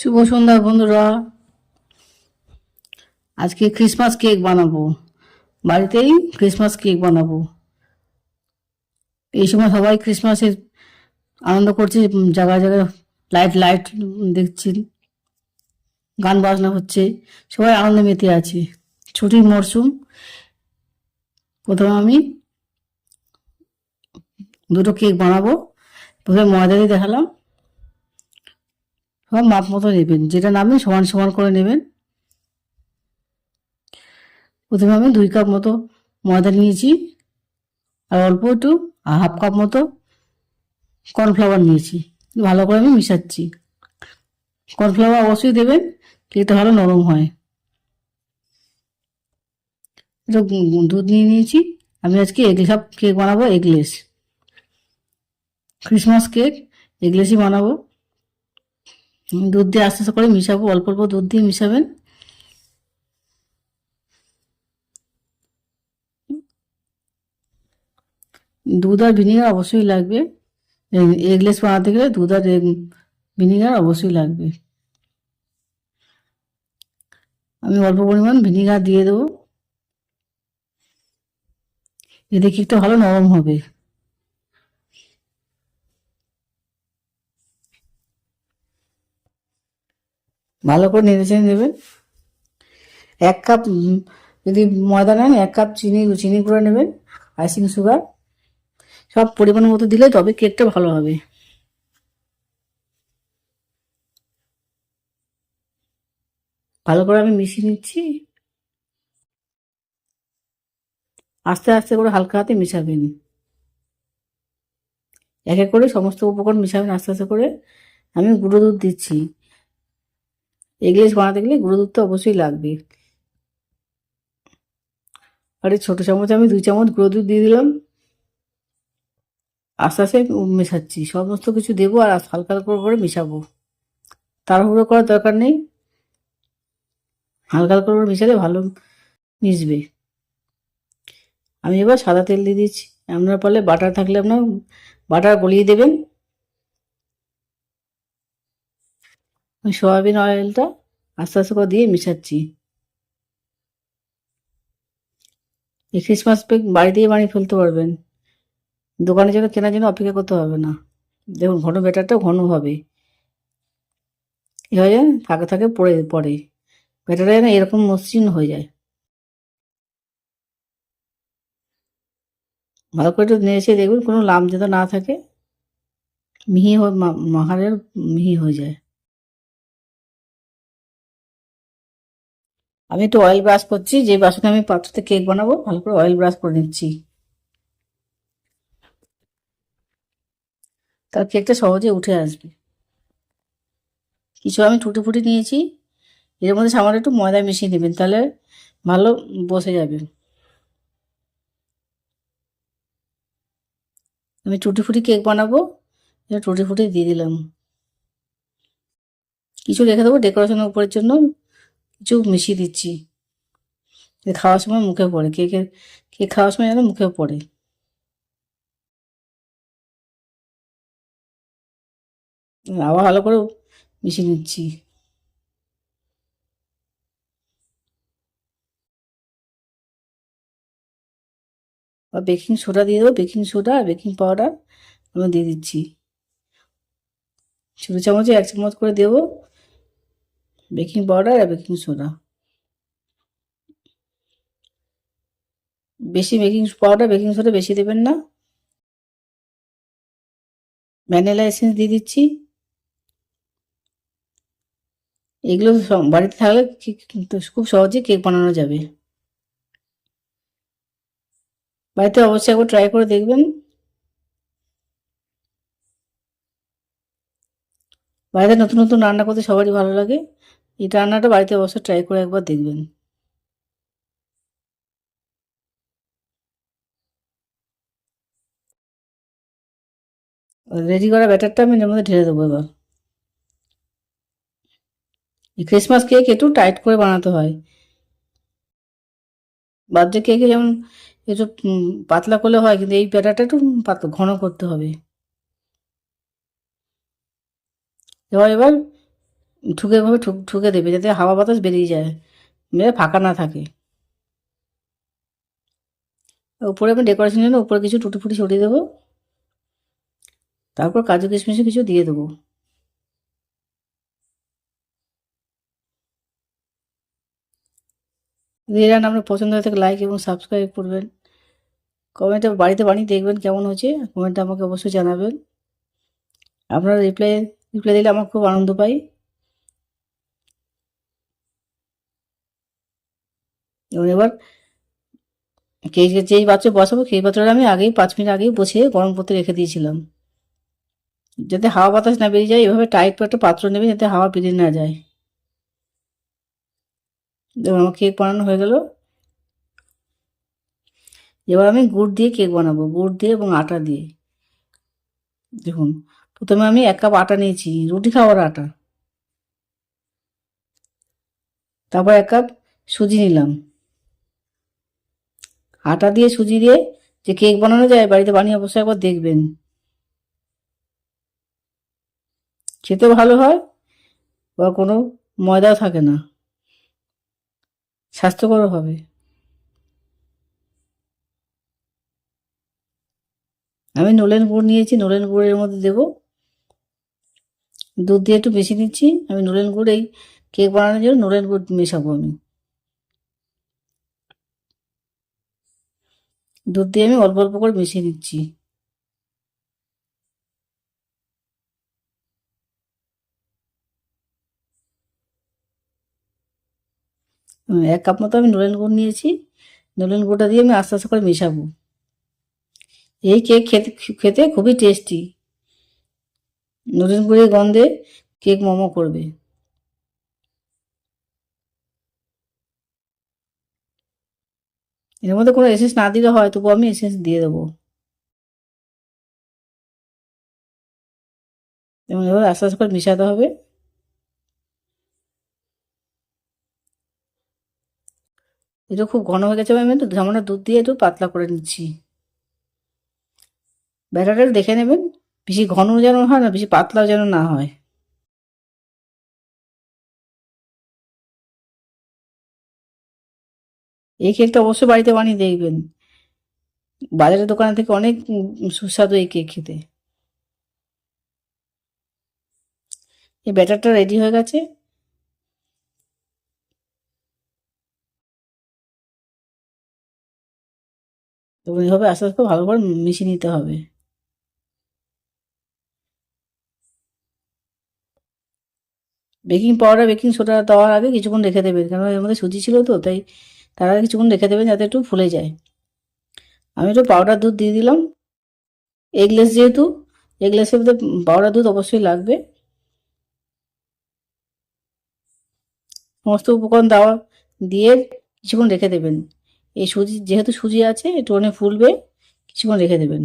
শুভ সন্ধ্যা বন্ধুরা। আজকে Christmas cake বানাবো। বাড়িতেই ক্রিসমাস কেক বানাবো। এই সময় সবাই ক্রিসমাসের আনন্দ করছে, জায়গায় জায়গায় লাইট লাইট দেখছি। গান বাজনা হচ্ছে। সবাই আনন্দে মেতে আছে। ছুটির মরশুম প্রথমে আমি দুটো কেক বানাবো। প্রথমে ময়দা দিয়ে দেখালাম। সব মাপ মতো নেবেন, যেটা নামবেন সমান সমান করে নেবেন। প্রথমে আমি দুই কাপ মতো ময়দা নিয়েছি, আর অল্প একটু হাফ কাপ মতো কর্নফ্লাওয়ার নিয়েছি। ভালো করে আমি মিশাচ্ছি। কর্নফ্লাওয়ার অবশ্যই দেবেন কেকটা ভালো নরম হয়। দুধ নিয়ে নিয়েছি, আমি আজকে এগ সব কেক বানাবো, এগলেস। ক্রিসমাস কেক, এগলেসই বানাবো। দুধ দিয়ে আস্তে আস্তে করে মিশাবো, অল্প অল্প দুধ দিয়ে মিশাবেন। দুধ আর ভিনিগার অবশ্যই লাগবে। এগলেস বানাতে গেলে দুধ আর ভিনিগার অবশ্যই লাগবে। আমি অল্প পরিমাণ ভিনিগার দিয়ে দেবো। এতে একটু ভালো নরম হবে। ভালো করে নেড়ে চেড়ে নেবেন। এক কাপ যদি ময়দা নেন, এক কাপ চিনি চিনি করে নেবেন, আইসিং সুগার। সব পরিমাণ মতো দিলে তবে কেকটা ভালো হবে। ভালো করে আমি মিশিয়ে নিচ্ছি। আস্তে আস্তে করে হালকা হাতে মিশাবেন। এক এক করে সমস্ত উপকরণ মিশাবেন আস্তে আস্তে করে। আমি গুঁড়ো দুধ দিচ্ছি। এগলেস বানাতে গেলে গুঁড়ো দুধ তো অবশ্যই লাগবে আর এই ছোটো চামচ আমি দুই চামচ গুঁড়ো দুধ দিয়ে দিলাম। আস্তে আস্তে মেশাচ্ছি, সমস্ত কিছু দেবো আর হালকা হালকা করে মেশাবো। তাড়াহুড়ো করার দরকার নেই। হালকা হালকা করে মেশালে ভালো মিশবে। আমি এবার সাদা তেল দিয়ে দিচ্ছি। আপনার পারলে বাটার থাকলে আপনার বাটার গলিয়ে দেবেন। ওই সয়াবিন অয়েলটা আস্তে আস্তে করে দিয়ে মেশাচ্ছি। এই ক্রিসমাস পেক বাড়িতেই বানিয়ে ফেলতে পারবেন। দোকানের জন্য কেনার জন্য অপেক্ষা করতে হবে না। দেখুন, ঘন ব্যাটারটা ঘন হবে। এভাবে থাকে থাকে পড়ে পড়ে। ব্যাটারটা যেন এরকম মসৃণ হয়ে যায়। ভালো করে একটু নেড়েছে দেখবেন কোনো লাম যেন না থাকে। মিহি মা- মাখানের মিহি হয়ে যায়। আমি একটু অয়েল ব্রাশ করছি, যে বাসনে আমি পাত্রতে কেক বানাবো, ভালো করে অয়েল ব্রাশ করে নিচ্ছি। তার কেকটা সহজে উঠে আসবে। কিছু আমি টুটি ফুটি নিয়েছি, এর মধ্যে সামান্য একটু ময়দা মিশিয়ে দেবেন তাহলে ভালো বসে যাবে। আমি টুটি ফুটি কেক বানাবো টুটি ফুটি দিয়ে দিলাম। কিছু রেখে দেবো ডেকোরেশনের উপরের জন্য। কিছু মিশিয়ে দিচ্ছি। খাওয়ার সময় মুখে পড়ে কেকের কেক খাওয়ার সময় যেন মুখে পড়ে। আবার ভালো করে মিশিয়ে নিচ্ছি। বেকিং সোডা দিয়ে দেবো, বেকিং সোডা আর বেকিং পাউডার আমি দিয়ে দিচ্ছি। ছোটো চামচে এক চামচ করে দেবো। বেকিং পাউডার আর বেকিং সোডা। বেশি বেকিং পাউডার, বেকিং সোডা বেশি দেবেন না। ভ্যানিলা এসেন্স দিয়ে দিচ্ছি। এগুলো বাড়িতে থাকলে খুব সহজে কেক বানানো যাবে। বাড়িতে অবশ্যই একবার ট্রাই করে দেখবেন। বাড়িতে নতুন নতুন রান্না করতে সবারই ভালো লাগে। এই রান্নাটা বাড়িতে অবশ্যই ট্রাই করে একবার দেখবেন। রেডি করা ব্যাটারটা আমি এর মধ্যে ঢেলে দেবো এবার। এই ক্রিসমাস কেক একটু টাইট করে বানাতে হয়। বার্থডে কেকে যেমন একটু পাতলা করলে হয়, কিন্তু এই ব্যাটারটা একটু পাতলা ঘন করতে হবে। এবার এবার ঠুকে এভাবে ঠুক ঠুকে দেবে যাতে হাওয়া বাতাস বেরিয়ে যায়। মেরে ফাঁকা না থাকে। উপরে আমি ডেকোরেশনের জন্য উপরে কিছু টুটি ফুটি ছড়িয়ে দেবো। তারপর কাজু কিশমিশও কিছু দিয়ে দেবো। দিয়ে আপনার পছন্দ হয়ে থাকে লাইক এবং সাবস্ক্রাইব করবেন। কমেন্টে বাড়িতে বানিয়ে দেখবেন কেমন হয়েছে। কমেন্টে আমাকে অবশ্যই জানাবেন। আপনারা রিপ্লাই রিপ্লাই দিলে আমার খুব আনন্দ পাই। এবং এবার কেক যেই পাত্রে বসাবো সেই পাত্রটা আমি আগেই পাঁচ মিনিট আগেই বসিয়ে গরম করতে রেখে দিয়েছিলাম। যাতে হাওয়া বাতাস না বেরিয়ে যায়, এভাবে টাইট একটা পাত্র নেবে যাতে হাওয়া বেরিয়ে না যায়। আমার কেক বানানো হয়ে গেল। এবার আমি গুড় দিয়ে কেক বানাবো, গুড় দিয়ে এবং আটা দিয়ে। দেখুন, প্রথমে আমি এক কাপ আটা নিয়েছি, রুটি খাওয়ার আটা। তারপর এক কাপ সুজি নিলাম। আটা দিয়ে সুজি দিয়ে যে কেক বানানো যায়, বাড়িতে বানিয়ে অবশ্যই একবার দেখবেন। খেতে ভালো হয় বা কোনো ময়দাও থাকে না। স্বাস্থ্যকর হবে। আমি নলেন গুড় নিয়েছি নলেন গুড়ের মধ্যে দেব দুধ দিয়ে একটু বেশি নিচ্ছি। আমি নলেন গুড় এই কেক বানানোর জন্য নলেন গুড় মেশাবো আমি। দুধ দিয়ে আমি অল্প অল্প করে মিশিয়ে নিচ্ছি এক কাপ মতো আমি নলেন গুড় নিয়েছি। নলেন গুড়টা দিয়ে আমি আস্তে আস্তে করে মেশাবো। এই কেক খেতে খেতে খুবই টেস্টি। নলেন গুড়ের গন্ধে কেক মোমো করবে। এর মধ্যে কোনো এসেন্স না দিলে হয় তবু আমি এসেন্স দিয়ে দেবো। এবং এবার আস্তে আস্তে করে মিশাতে হবে। এটা খুব ঘন হয়ে গেছে, আমি একটু ঝামনা দুধ দিয়ে একটু পাতলা করে নিচ্ছি। ব্যাটারটা দেখে নেবেন, বেশি ঘন যেন হয় না, বেশি পাতলাও যেন না হয়। এই কেকটা অবশ্যই বাড়িতে বানিয়ে দেখবেন। বাজারের দোকান থেকে অনেক সুস্বাদু এই কেক খেতে। এই ব্যাটারটা রেডি হয়ে গেছে। এবং এইভাবে আস্তে আস্তে ভালো করে মিশিয়ে নিতে হবে। বেকিং পাউডার বেকিং সোডা দেওয়ার আগে কিছুক্ষণ রেখে দেবেন কারণ এর মধ্যে সুজি ছিল তো, তাই তার কিছুক্ষণ রেখে দেবেন যাতে একটু ফুলে যায়। আমি একটু পাউডার দুধ দিয়ে দিলাম। এগলেস যেহেতু এগলেসের মধ্যে পাউডার দুধ অবশ্যই লাগবে। সমস্ত উপকরণ দেওয়া দিয়ে কিছুক্ষণ রেখে দেবেন। এই সুজি, যেহেতু সুজি আছে একটু অনেক ফুলবে, কিছুক্ষণ রেখে দেবেন।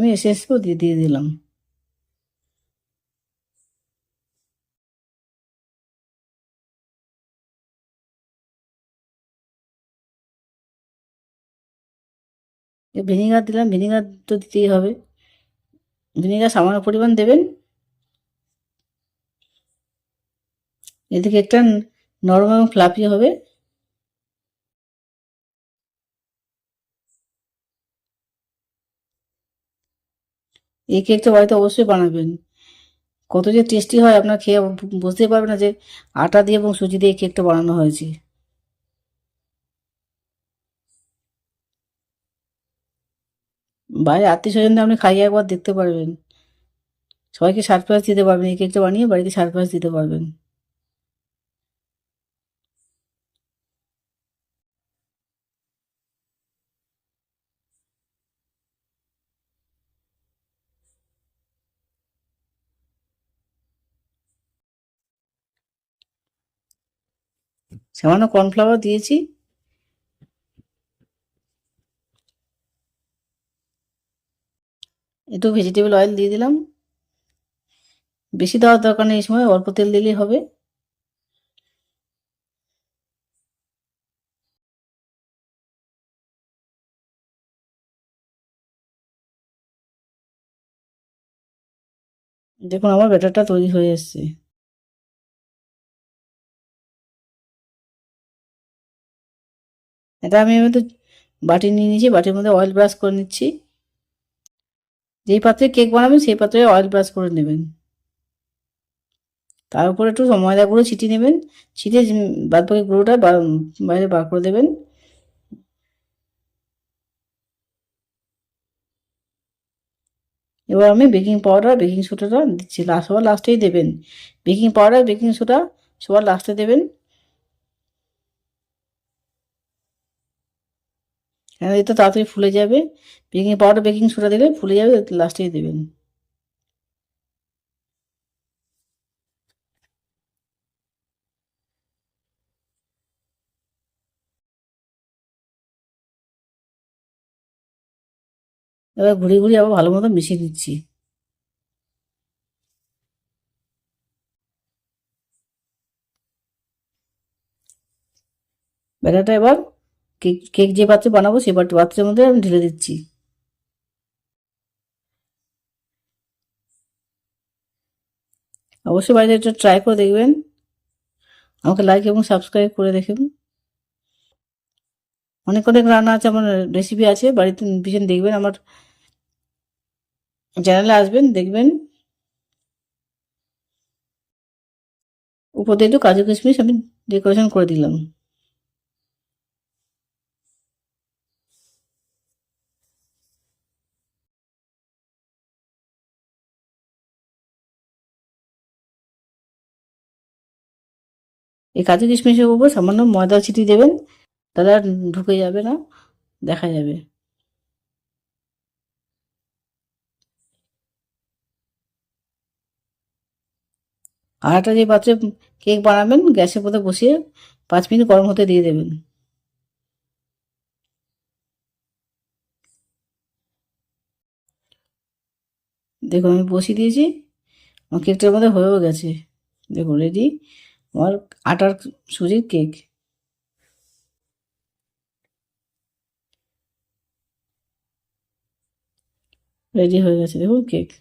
আমি এসএসকেও দিয়ে দিয়ে দিলাম। ভিনিগার দিলাম, ভিনিগার তো দিতেই হবে। ভিনিগার সামান্য পরিমাণ দেবেন। এদিকে একটা নরম এবং ফ্লাফি হবে। এই কেকটা বাড়িতে অবশ্যই বানাবেন। কত যে টেস্টি হয়, আপনার খেয়ে বুঝতেই পারবেন না যে আটা দিয়ে এবং সুজি দিয়ে কেকটা বানানো হয়েছে। বাইরে আত্মীয় স্বজনদের আপনি খাইয়ে একবার দেখতে পারবেন। সবাইকে সারপ্রাইজ দিতে পারবেন, এই কেকটা বানিয়ে বাড়িতে সারপ্রাইজ দিতে পারবেন। সামান্য কর্নফ্লাওয়ার দিয়েছি। একটু ভেজিটেবল অয়েল দিয়ে দিলাম। বেশি দেওয়ার দরকার নেই, এই সময় অল্প তেল দিলেই হবে। দেখুন, আমার ব্যাটারটা তৈরি হয়ে এসছে। এটা আমি মধ্যে বাটি নিয়ে নিয়েছি, বাটির মধ্যে অয়েল ব্রাশ করে নিচ্ছি। যেই পাত্রে কেক বানাবেন, সেই পাত্রে অয়েল ব্রাশ করে নেবেন। তার উপরে একটু ময়দা গুঁড়ো ছিটিয়ে নেবেন। ছিটিয়ে বাদ বাকি গুঁড়োটা বাইরে বার করে দেবেন। এবার আমি বেকিং পাউডার বেকিং সোডাটা দিচ্ছি। লাস্ট সবার লাস্টেই দেবেন। বেকিং পাউডার বেকিং সোডা সবার লাস্টে দেবেন। কেন এতে তাড়াতাড়ি ফুলে যাবে। বেকিং পাউডার বেকিং সোডা দিলে ফুলে যাবে লাস্টেই দেবেন। এবার ঘুরিয়ে ঘুরিয়ে আবার ভালো মতো মিশিয়ে দিচ্ছি। ব্যাটারটা এবার কেক কেক যে পাত্রে বানাবো সেই পাত্র- পাত্রের মধ্যে আমি ঢেলে দিচ্ছি। অবশ্যই বাড়িতে একটু ট্রাই করে দেখবেন। আমাকে লাইক এবং সাবস্ক্রাইব করে দেখুন। অনেক অনেক রান্না আছে, আমার রেসিপি আছে, বাড়িতে ভীষণ দেখবেন, আমার চ্যানেলে আসবেন, দেখবেন। উপর দিয়ে একটু কাজু কিশমিশ আমি ডেকোরেশন করে দিলাম। এই কাজু কিশমিশের উপর সামান্য ময়দা ছিটিয়ে দেবেন, তাহলে আর ঢুকে যাবে না, দেখা যাবে। আর একটা যে পাত্রে কেক বানাবেন, গ্যাসের মধ্যে বসিয়ে পাঁচ মিনিট গরম হতে দিয়ে দেবেন। দেখুন, আমি বসিয়ে দিয়েছি, আমার কেকটার মধ্যে হয়েও গেছে। দেখুন রেডি আমার আটার সুজির কেক রেডি হয়ে গেছে দেখুন কেক